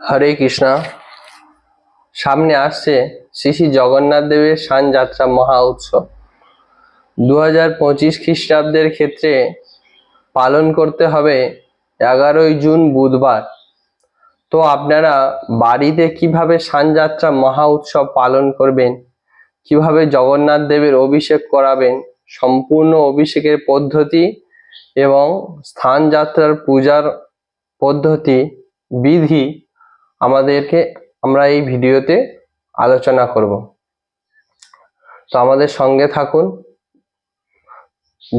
হরে কৃষ্ণা। সামনে আসছে শ্রী শ্রী জগন্নাথ দেবের শান যাত্রা মহা উৎসব। দু হাজার পঁচিশ খ্রিস্টাব্দের ক্ষেত্রে পালন করতে হবে এগারোই জুন বুধবার। তো আপনারা বাড়িতে কীভাবে শানযাত্রা মহা উৎসব পালন করবেন, কীভাবে জগন্নাথ দেবের অভিষেক করাবেন, সম্পূর্ণ অভিষেকের পদ্ধতি এবং স্থান যাত্রার পূজার পদ্ধতি, বিধি আমাদেরকে আমরা এই ভিডিওতে আলোচনা করব। তো আমাদের সঙ্গে থাকুন।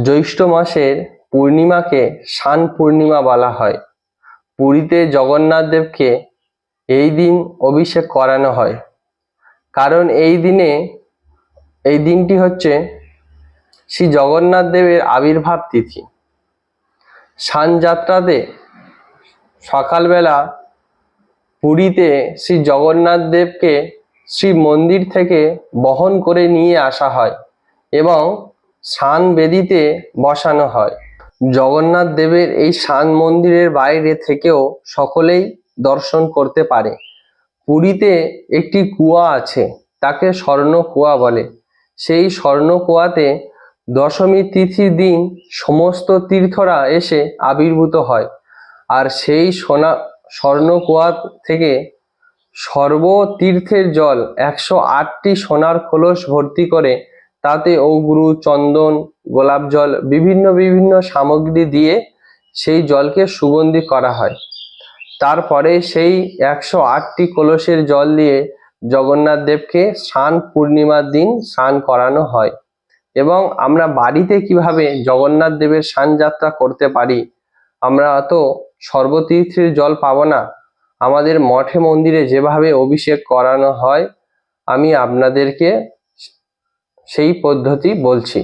জ্যৈষ্ঠ মাসের পূর্ণিমাকে শান পূর্ণিমা বলা হয়। পুরীতে জগন্নাথ দেবকে এই দিন অভিষেক করানো হয়। কারণ এই দিনে, এই দিনটি হচ্ছে শ্রী জগন্নাথ দেবের আবির্ভাব তিথি। শান যাত্রাতে সকালবেলা পুরীতে শ্রী জগন্নাথ দেবকে শ্রী মন্দির থেকে বহন করে নিয়ে আসা হয় এবং শান বেদিতে বসানো হয়। জগন্নাথ দেবের এই শান মন্দিরের বাইরে থেকেও সকলেই দর্শন করতে পারে। পুরীতে একটি কুয়া আছে, তাকে স্বর্ণ কুয়া বলে। সেই স্বর্ণ কুয়াতে দশমী তিথির দিন সমস্ত তীর্থরা এসে আবির্ভূত হয়। আর সেই সোনা স্বর্ণ কুয়া থেকে সর্বতীর্থের জল একশো আটটি সোনার কলস ভর্তি করে, তাতে অগুরু চন্দন, গোলাপ জল, বিভিন্ন বিভিন্ন সামগ্রী দিয়ে সেই জলকে সুগন্ধি করা হয়। তারপরে সেই একশো আটটি কলসের জল দিয়ে জগন্নাথ দেবকে স্নান পূর্ণিমার দিন স্নান করানো হয় এবং আমরা বাড়িতে কীভাবে জগন্নাথ দেবের স্নান যাত্রা করতে পারি, আমরা তো সর্বতীর্থের জল পাবো না। আমাদের মঠে মন্দিরে যেভাবে অভিষেক করানো হয়, আমি আপনাদেরকে সেই পদ্ধতি বলছি।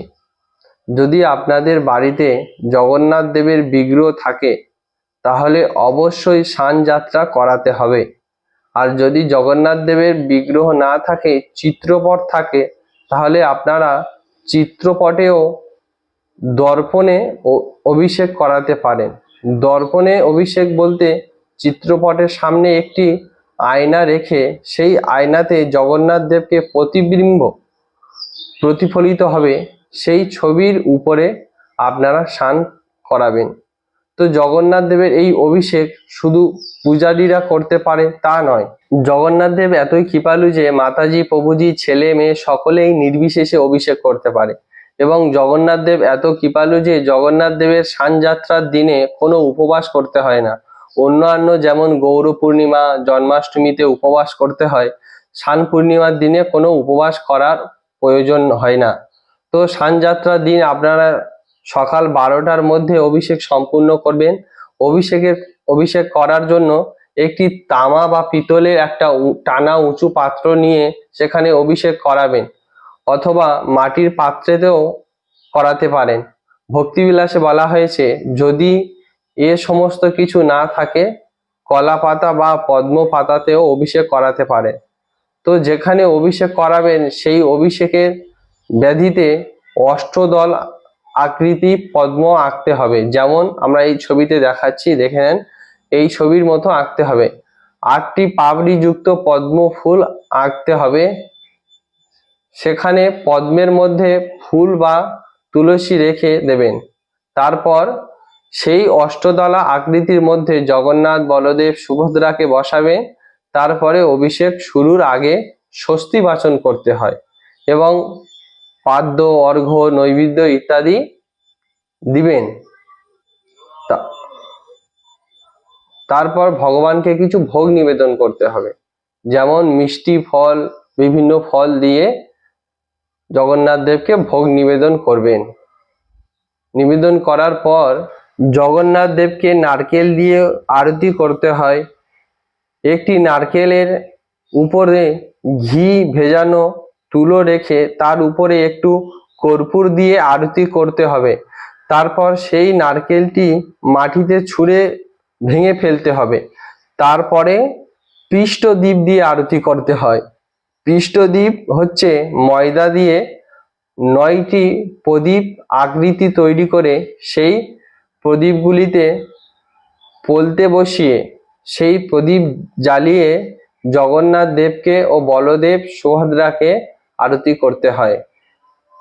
যদি আপনাদের বাড়িতে জগন্নাথ দেবের বিগ্রহ থাকে, তাহলে অবশ্যই স্নান যাত্রা করাতে হবে। আর যদি জগন্নাথ দেবের বিগ্রহ না থাকে, চিত্রপট থাকে, তাহলে আপনারা চিত্রপটেও দর্পণে অভিষেক করাতে পারেন। দর্পণে অভিষেক বলতে চিত্রপটের সামনে একটি আয়না রেখে সেই আয়নাতে জগন্নাথ দেবকে প্রতিবিম্ব প্রতিফলিত হবে। সেই ছবির উপরে আপনারা স্নান করাবেন। তো জগন্নাথ দেবের এই অভিষেক শুধু পূজারীরা করতে পারে তা নয়। জগন্নাথ দেব এতই কৃপালু যে মাতাজি, প্রভুজি, ছেলে, মেয়ে সকলেই নির্বিশেষে অভিষেক করতে পারে। এবং জগন্নাথ দেব এত কৃপালু যে জগন্নাথ দেবের যাত্রার দিনে কোনো উপবাস করতে হয় না। অন্যান্য যেমন গৌর পূর্ণিমা, জন্মাষ্টমীতে উপবাস করতে হয় শান পূর্ণিমার দিনে কোনো উপবাস করার প্রয়োজন হয় না। তো যাত্রার দিন আপনারা সকাল বারোটার মধ্যে অভিষেক সম্পূর্ণ করবেন। অভিষেকের, অভিষেক করার জন্য একটি তামা বা পিতলের একটা টানা উঁচু পাত্র নিয়ে সেখানে অভিষেক করাবেন। অথবা মাটির পাত্রেতেও করাতে পারেন। ভক্তিবিলাসে বলা হয়েছে, যদি এ সমস্ত কিছু না থাকে কলা পাতা বা পদ্ম পাতাতেও অভিষেক করাতে পারে। তো যেখানে অভিষেক করাবেন, সেই অভিষেকের ব্যাধিতে অষ্টদল আকৃতি পদ্ম আঁকতে হবে। যেমন আমরা এই ছবিতে দেখাচ্ছি, দেখে নেন, এই ছবির মতো আঁকতে হবে। আটটি পাপড়ি যুক্ত পদ্ম ফুল আঁকতে হবে। সেখানে পদ্মের মধ্যে ফুল বা তুলসী রেখে দেবেন। তারপর সেই অষ্টদলা আকৃতির মধ্যে জগন্নাথ, বলদেব, সুভদ্রাকে বসাবে তারপরে অভিষেক শুরুর আগে স্বস্তি বাচন করতে হয় এবং পাদ্য, অর্ঘ্য, নৈবেদ্য ইত্যাদি দিবেন। তারপর ভগবানকে কিছু ভোগ নিবেদন করতে হবে। যেমন মিষ্টি ফল, বিভিন্ন ফল দিয়ে জগন্নাথ দেবকে ভোগ নিবেদন করবেন। নিবেদন করার পর জগন্নাথ দেবকে নারকেল দিয়ে আরতি করতে হয়। একটি নারকেলের উপরে ঘি ভেজানো তুলো রেখে তার উপরে একটু কর্পূর দিয়ে আরতি করতে হবে। তারপর সেই নারকেলটি মাটিতে ছুঁড়ে ভেঙে ফেলতে হবে। তারপরে পৃষ্ঠদ্বীপ দিয়ে আরতি করতে হয়। পৃষ্ঠদ্বীপ হচ্ছে ময়দা দিয়ে নয়টি প্রদীপ আকৃতি তৈরি করে সেই প্রদীপগুলিতে পলতে বসিয়ে সেই প্রদীপ জ্বালিয়ে জগন্নাথ দেবকে ও বলদেব সুভদ্রাকে আরতি করতে হয়।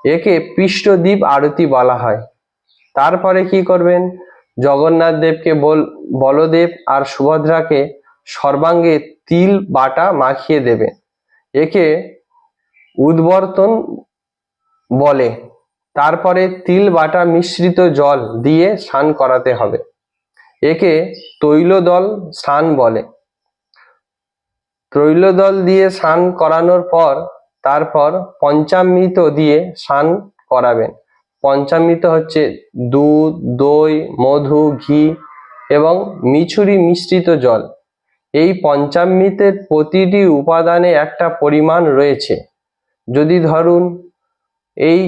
একে পৃষ্ঠদ্বীপ আরতি বলা হয়। তারপরে কি করবেন? জগন্নাথ দেবকে বল, বলদেব আর সুভদ্রাকে সর্বাঙ্গে তিল বাটা মাখিয়ে দেবে একে উদ্বর্তন বলে। তারপরে তিল বাটা মিশ্রিত জল দিয়ে স্নান করাতে হবে। একে তৈলদল স্নান বলে। তৈলদল দিয়ে স্নান করানোর পর তারপর পঞ্চামৃত দিয়ে স্নান করাবেন। পঞ্চামৃত হচ্ছে দুধ, দই, মধু, ঘি এবং মিছুরি মিশ্রিত জল। এই পঞ্চামৃতের প্রতিটি উপাদানে একটা পরিমাণ রয়েছে। যদি ধরুন, এই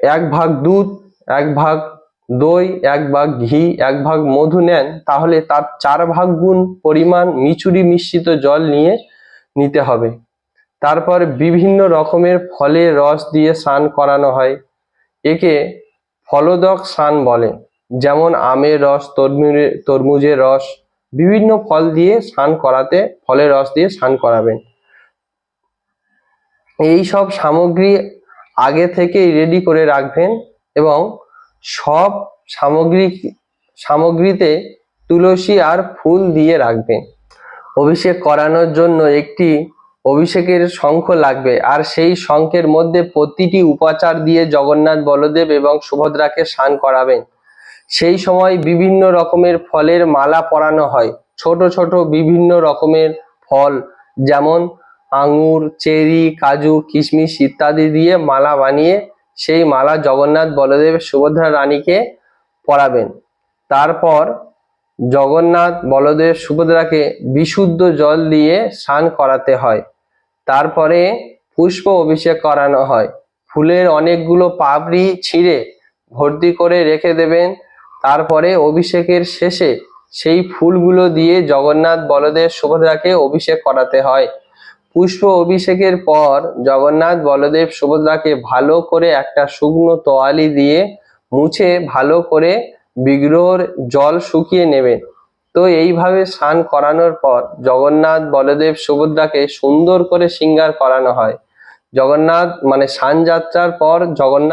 এক ভাগ দুধ, এক ভাগ দই, এক ভাগ ঘি, এক ভাগ মধু নেন, তাহলে তার চার ভাগ গুণ পরিমাণ মিচুরি মিশ্রিত জল নিয়ে নিতে হবে। তারপর বিভিন্ন রকমের ফলের রস দিয়ে স্নান করানো হয়। একে ফলদক স্নান বলে, যেমন আমের রস তরমুজের রস বিভিন্ন ফল দিয়ে স্নান করাতে, ফলের রস দিয়ে স্নান করাবেন। এই সব সামগ্রী আগে থেকেই রেডি করে রাখবেন এবং সব সামগ্রী, সামগ্রীতে তুলসী আর ফুল দিয়ে রাখবেন। অভিষেক করানোর জন্য একটি অভিষেকের শঙ্খ লাগবে আর সেই শঙ্খের মধ্যে প্রতিটি উপাচার দিয়ে জগন্নাথ, বলদেব এবং সুভদ্রাকে স্নান করাবেন। সেই সময় বিভিন্ন রকমের ফলের মালা পরানো হয়। ছোট ছোট বিভিন্ন রকমের ফল, যেমন আঙুর, চেরি, কাজু, কিশমিশ ইত্যাদি দিয়ে মালা বানিয়ে সেই মালা জগন্নাথ বলদেব সুভদ্রা রানীকে পরাবেন। তারপর জগন্নাথ বলদেব সুভদ্রাকে বিশুদ্ধ জল দিয়ে স্নান করাতে হয়। তারপরে পুষ্প অভিষেক করানো হয়। ফুলের অনেকগুলো পাপড়ি ছিঁড়ে ভর্তি করে রেখে দেবেন। তারপরে অভিষেকের শেষে সেই ফুলগুলো দিয়ে জগন্নাথ বলদেব সুভদ্রাকে অভিষেক করাতে হয়। পুষ্প অভিষেকের পর জগন্নাথ বলদেব সুভদ্রাকে ভালো করে একটা শুকনো তোয়ালি দিয়ে মুছে ভালো করে বিগ্রহর জল শুকিয়ে নেবেন তো এইভাবে স্নান করানোর পর জগন্নাথ বলদেব সুভদ্রাকে সুন্দর করে সিঙ্গার করানো হয়। জগন্নাথ মানে স্নান যাত্রার পর জগন্নাথ